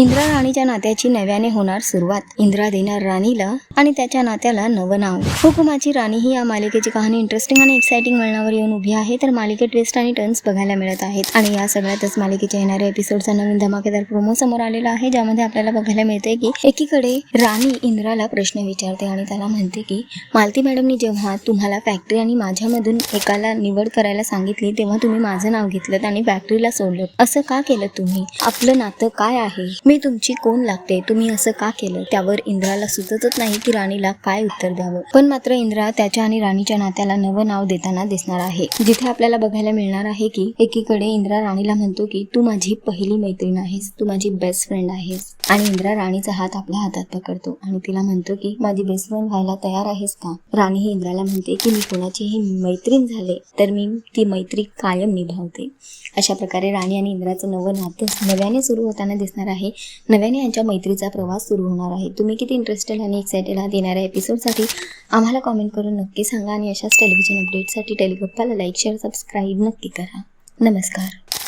इंद्रा राणीच्या नात्याची नव्याने होणार सुरुवात. इंद्रा देणार राणीला आणि त्याच्या नात्याला नवं नाव. हुकुमाची राणी ही या मालिकेची कहाणी इंटरेस्टिंग आणि एक्साइटिंग वळणावर येऊन उभी आहे. तर मालिकेत ट्विस्ट आणि टर्न्स बघायला मिळत आहेत. आणि या सगळ्यातच मालिकेच्या येणाऱ्या एपिसोडचा नवीन धमाकेदार प्रोमो समोर आलेला आहे ज्यामध्ये आपल्याला बघायला मिळते की एकीकडे राणी इंद्राला प्रश्न विचारते आणि त्याला म्हणते की मालती मॅडमनी जेव्हा तुम्हाला फॅक्टरी आणि माझ्यामधून एकाला निवड करायला सांगितली तेव्हा तुम्ही माझं नाव घेतलं आणि फॅक्टरीला सोडलं असं का केलं तुम्ही? आपलं नातं काय आहे? मी तुमची कोण लागते? तुम्ही असं का केलं? त्यावर इंद्राला सुचतच नाही की राणीला काय उत्तर द्यावं. पण मात्र इंद्रा त्याच्या आणि राणीच्या नात्याला नवं नाव देताना दिसणार आहे. जिथे आपल्याला बघायला मिळणार आहे की एकीकडे इंद्रा राणीला म्हणतो की तू माझी पहिली मैत्रीण आहेस. तू माझी बेस्ट फ्रेंड आहेस. आणि इंद्रा राणीचा हात आपल्या हातात पकडतो आणि तिला म्हणतो की माझी बेस्ट फ्रेंड व्हायला तयार आहेस का? राणी ही इंद्राला म्हणते की मी कोणाचीही मैत्रीण झाले तर मी ती मैत्री कायम निभावते. अशा प्रकारे राणी आणि इंद्राचं नवं नातं नव्याने सुरू होताना दिसणार आहे. नव्याने यांच्या मैत्रीचा प्रवास सुरू होणार आहे. तुम्ही किती इंटरेस्टेड आणि एक्सायटेड आहात येणाऱ्या एपिसोडसाठी आम्हाला कॉमेंट करून नक्की सांगा आणि अशाच टेलिव्हिजन अपडेटसाठी टेलिगप्पाला लाईक शेअर सबस्क्राईब नक्की करा. नमस्कार.